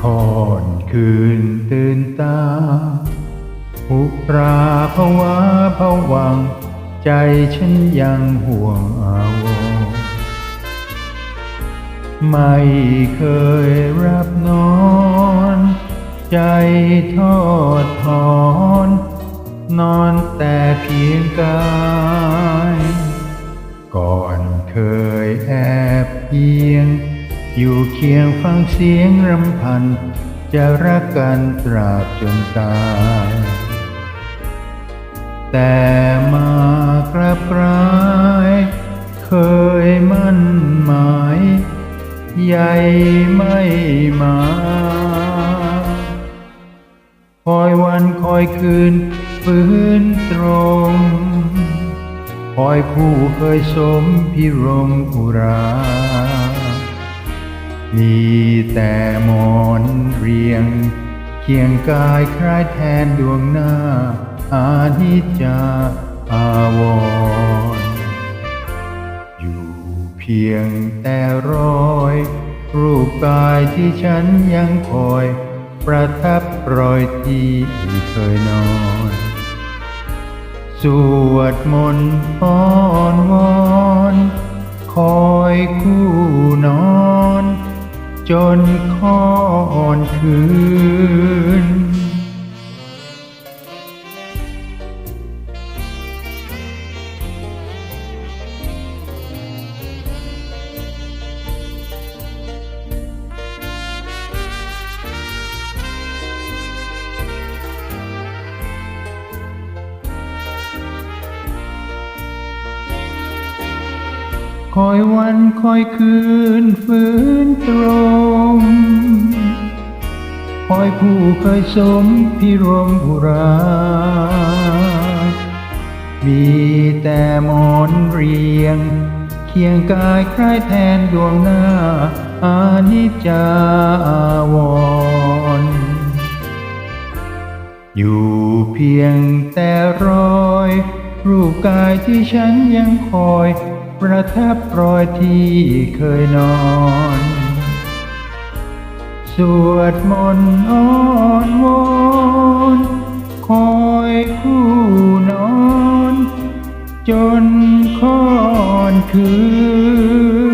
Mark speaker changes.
Speaker 1: ค่อนคืนตื่นตาหุปราภาวะผวัง ใจฉันยังห่วงอาวไม่เคยรับนอน ใจทอดถอน นอนแต่เพียงกาย อยู่เคียงฟังเสียงรำพัน จะรักกันตราบจนตาย แต่มากลับกลาย เคยมั่นหมายใหญ่ไม่มา คอยวันคอยคืนฟื้นตรง คอยผู้เคยสมพิรมอุรา มีแต่หมอนเรียง เคียงกายคล้ายแทนดวงหน้า อานิจจาอาวรณ์อยู่เพียงแต่รอย รูปกายที่ฉันยังคอย ประทับรอยที่เคยนอน สวดมนต์อ้อนวอน อนคืน คอยวันคอยคืนฟื้นตรง คอยผู้เคยสมพิรมอุรา มีแต่หมอนเรียง เคียงกายคล้ายแทนดวงหน้า อานิจจาอวร อยู่เพียงแต่รอย รูปกายที่ฉันยังคอย ประทับรอยที่เคยนอน วดมนต์อ้อนวอนคอยคู่นอน จนค่อนคืน